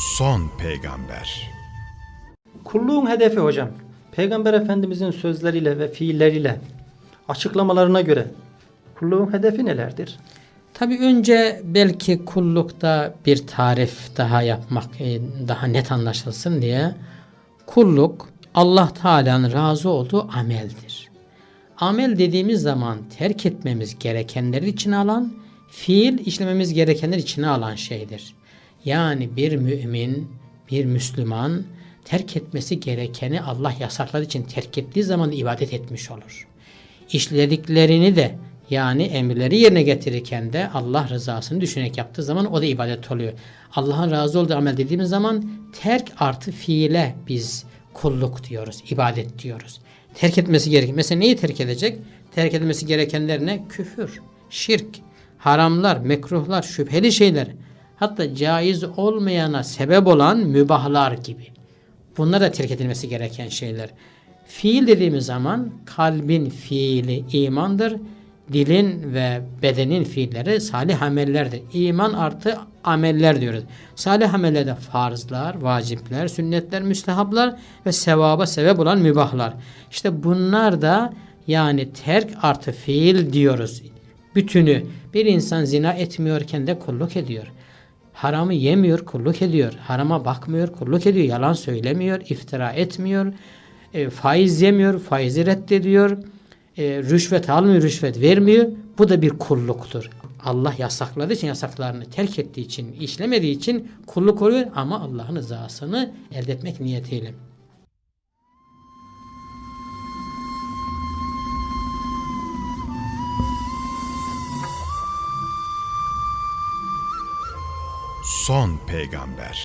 Son peygamber. Kulluğun hedefi hocam. Peygamber Efendimizin sözleriyle ve fiilleriyle açıklamalarına göre kulluğun hedefi nelerdir? Tabi önce belki kullukta bir tarif daha yapmak e, daha net anlaşılsın diye kulluk Allah Teala'nın razı olduğu ameldir. Amel dediğimiz zaman terk etmemiz gerekenleri içine alan, fiil işlememiz gerekenler içine alan şeydir. Yani bir mümin, bir Müslüman terk etmesi gerekeni Allah yasakladığı için terk ettiği zaman ibadet etmiş olur. İşlediklerini de yani emirleri yerine getirirken de Allah rızasını düşünerek yaptığı zaman o da ibadet oluyor. Allah'ın razı olduğu amel dediğimiz zaman terk artı fiile biz kulluk diyoruz, ibadet diyoruz. Terk etmesi gereken. Mesela neyi terk edecek? Terk edilmesi gerekenler ne? Küfür, şirk, haramlar, mekruhlar, şüpheli şeyler. Hatta caiz olmayana sebep olan mübahlar gibi. Bunlar da terk edilmesi gereken şeyler. Fiil dediğimiz zaman kalbin fiili imandır. Dilin ve bedenin fiilleri salih amellerdir. İman artı ameller diyoruz. Salih amellerde farzlar, vacipler, sünnetler, müstehaplar ve sevaba sebep olan mübahlar. İşte bunlar da yani terk artı fiil diyoruz. Bütünü bir insan zina etmiyorken de kulluk ediyor. Haramı yemiyor, kulluk ediyor. Harama bakmıyor, kulluk ediyor. Yalan söylemiyor, iftira etmiyor. E, faiz yemiyor, faizi reddediyor. E, rüşvet almıyor, rüşvet vermiyor. Bu da bir kulluktur. Allah yasakladığı için, yasaklarını terk ettiği için, işlemediği için kulluk oluyor ama Allah'ın rızasını elde etmek niyetiyle. Son peygamber.